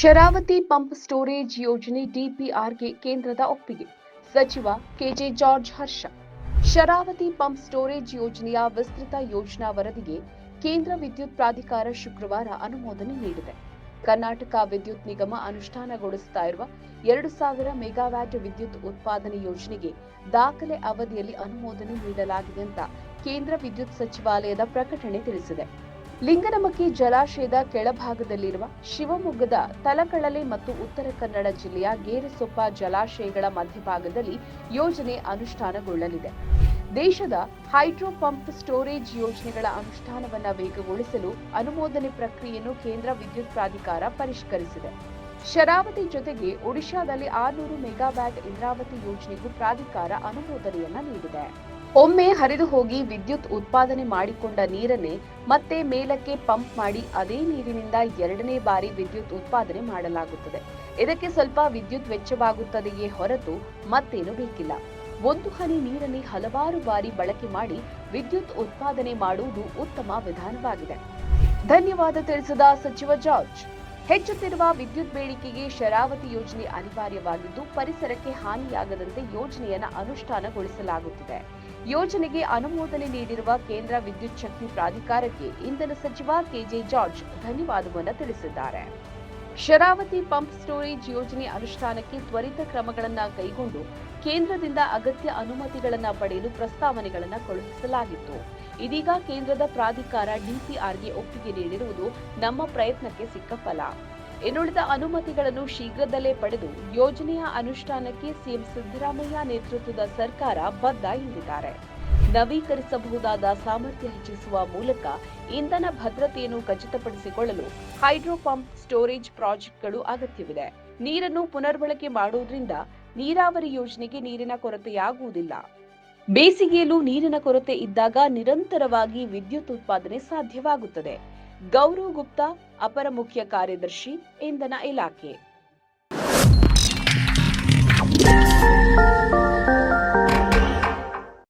Sharavati pump storage ಯೋಜನೆ ಡಿಪಿಆರ್ಗೆ ಕೇಂದ್ರದ ಒಪ್ಪಿಗೆ. ಸಚಿವ ಕೆಜೆ ಜಾರ್ಜ್ ಹರ್ಷ. ಶರಾವತಿ ಪಂಪ್ ಸ್ಟೋರೇಜ್ ಯೋಜನೆಯ ವಿಸ್ತೃತ ಯೋಜನಾ ವರದಿಗೆ ಕೇಂದ್ರ ವಿದ್ಯುತ್ ಪ್ರಾಧಿಕಾರ ಶುಕ್ರವಾರ ಅನುಮೋದನೆ ನೀಡಿದೆ. ಕರ್ನಾಟಕ ವಿದ್ಯುತ್ ನಿಗಮ ಅನುಷ್ಠಾನಗೊಳಿಸುತ್ತಾ ಇರುವ ಎರಡು ಸಾವಿರ ಮೆಗಾವ್ಯಾಟ್ ವಿದ್ಯುತ್ ಉತ್ಪಾದನೆ ಯೋಜನೆಗೆ ದಾಖಲೆ ಅವಧಿಯಲ್ಲಿ ಅನುಮೋದನೆ ನೀಡಲಾಗಿದೆ ಅಂತ ಕೇಂದ್ರ ವಿದ್ಯುತ್ ಸಚಿವಾಲಯದ ಪ್ರಕಟಣೆ ತಿಳಿಸಿದೆ. ಲಿಂಗನಮಕ್ಕಿ ಜಲಾಶಯದ ಕೆಳಭಾಗದಲ್ಲಿರುವ ಶಿವಮೊಗ್ಗದ ತಲಕಳಲೆ ಮತ್ತು ಉತ್ತರ ಕನ್ನಡ ಜಿಲ್ಲೆಯ ಗೇರುಸೊಪ್ಪ ಜಲಾಶಯಗಳ ಮಧ್ಯಭಾಗದಲ್ಲಿ ಯೋಜನೆ ಅನುಷ್ಠಾನಗೊಳ್ಳಲಿದೆ. ದೇಶದ ಹೈಡ್ರೋ ಪಂಪ್ ಸ್ಟೋರೇಜ್ ಯೋಜನೆಗಳ ಅನುಷ್ಠಾನವನ್ನು ವೇಗಗೊಳಿಸಲು ಅನುಮೋದನೆ ಪ್ರಕ್ರಿಯೆಯನ್ನು ಕೇಂದ್ರ ವಿದ್ಯುತ್ ಪ್ರಾಧಿಕಾರ ಪರಿಷ್ಕರಿಸಿದೆ. ಶರಾವತಿ ಜೊತೆಗೆ ಒಡಿಶಾದಲ್ಲಿ ಆರುನೂರು ಮೆಗಾವ್ಯಾಟ್ ಇಂದ್ರಾವತಿ ಯೋಜನೆಗೂ ಪ್ರಾಧಿಕಾರ ಅನುಮೋದನೆಯನ್ನ ನೀಡಿದೆ. ಒಮ್ಮೆ ಹರಿದು ಹೋಗಿ ವಿದ್ಯುತ್ ಉತ್ಪಾದನೆ ಮಾಡಿಕೊಂಡ ನೀರನ್ನೇ ಮತ್ತೆ ಮೇಲಕ್ಕೆ ಪಂಪ್ ಮಾಡಿ ಅದೇ ನೀರಿನಿಂದ ಎರಡನೇ ಬಾರಿ ವಿದ್ಯುತ್ ಉತ್ಪಾದನೆ ಮಾಡಲಾಗುತ್ತದೆ. ಇದಕ್ಕೆ ಸ್ವಲ್ಪ ವಿದ್ಯುತ್ ವೆಚ್ಚವಾಗುತ್ತದೆಯೇ ಹೊರತು ಮತ್ತೇನು ಬೇಕಿಲ್ಲ. ಒಂದು ಹನಿ ನೀರನ್ನೇ ಹಲವಾರು ಬಾರಿ ಬಳಕೆ ಮಾಡಿ ವಿದ್ಯುತ್ ಉತ್ಪಾದನೆ ಮಾಡುವುದು ಉತ್ತಮ ವಿಧಾನವಾಗಿದೆ. ಧನ್ಯವಾದ ತಿಳಿಸಿದ ಸಚಿವ ಜಾರ್ಜ್. ಹೆಚ್ಚುತ್ತಿರುವ ವಿದ್ಯುತ್ ಬೇಡಿಕೆಗೆ ಶರಾವತಿ ಯೋಜನೆ ಅನಿವಾರ್ಯವಾಗಿದ್ದು, ಪರಿಸರಕ್ಕೆ ಹಾನಿಯಾಗದಂತೆ ಯೋಜನೆಯನ್ನು ಅನುಷ್ಠಾನಗೊಳಿಸಲಾಗುತ್ತಿದೆ. ಯೋಜನೆಗೆ ಅನುಮೋದನೆ ನೀಡಿರುವ ಕೇಂದ್ರ ವಿದ್ಯುತ್ ಶಕ್ತಿ ಪ್ರಾಧಿಕಾರಕ್ಕೆ ಇಂಧನ ಸಚಿವ ಕೆಜೆ ಜಾರ್ಜ್ ಧನ್ಯವಾದವನ್ನು ತಿಳಿಸಿದ್ದಾರೆ. ಶರಾವತಿ ಪಂಪ್ ಸ್ಟೋರೇಜ್ ಯೋಜನೆ ಅನುಷ್ಠಾನಕ್ಕೆ ತ್ವರಿತ ಕ್ರಮಗಳನ್ನು ಕೈಗೊಂಡು ಕೇಂದ್ರದಿಂದ ಅಗತ್ಯ ಅನುಮತಿಗಳನ್ನು ಪಡೆಯಲು ಪ್ರಸ್ತಾವನೆಗಳನ್ನು ಕಳುಹಿಸಲಾಗಿತ್ತು. ಇದೀಗ ಕೇಂದ್ರದ ಪ್ರಾಧಿಕಾರ ಡಿಸಿಆರ್ಗೆ ಒಪ್ಪಿಗೆ ನೀಡಿರುವುದು ನಮ್ಮ ಪ್ರಯತ್ನಕ್ಕೆ ಸಿಕ್ಕ ಫಲ. ಇನ್ನುಳಿದ ಅನುಮತಿಗಳನ್ನು ಶೀಘ್ರದಲ್ಲೇ ಪಡೆದು ಯೋಜನೆಯ ಅನುಷ್ಠಾನಕ್ಕೆ ಸಿಎಂ ಸಿದ್ದರಾಮಯ್ಯ ನೇತೃತ್ವದ ಸರ್ಕಾರ ಬದ್ಧ ಎಂದಿದ್ದಾರೆ. ನವೀಕರಿಸಬಹುದಾದ ಸಾಮರ್ಥ್ಯ ಹೆಚ್ಚಿಸುವ ಮೂಲಕ ಇಂಧನ ಭದ್ರತೆಯನ್ನು ಖಚಿತಪಡಿಸಿಕೊಳ್ಳಲು ಹೈಡ್ರೋ ಪಂಪ್ ಸ್ಟೋರೇಜ್ ಪ್ರಾಜೆಕ್ಟ್ಗಳು ಅಗತ್ಯವಿದೆ. ನೀರನ್ನು ಪುನರ್ಬಳಕೆ ಮಾಡುವುದರಿಂದ ನೀರಾವರಿ ಯೋಜನೆಗೆ ನೀರಿನ ಕೊರತೆಯಾಗುವುದಿಲ್ಲ. ಬೇಸಿಗೆಯಲ್ಲೂ ನೀರಿನ ಕೊರತೆ ಇದ್ದಾಗ ನಿರಂತರವಾಗಿ ವಿದ್ಯುತ್ ಉತ್ಪಾದನೆ ಸಾಧ್ಯವಾಗುತ್ತದೆ. ಗೌರವ್ ಗುಪ್ತಾ, ಅಪರ ಮುಖ್ಯ ಕಾರ್ಯದರ್ಶಿ, ಇಂಧನ ಇಲಾಖೆ.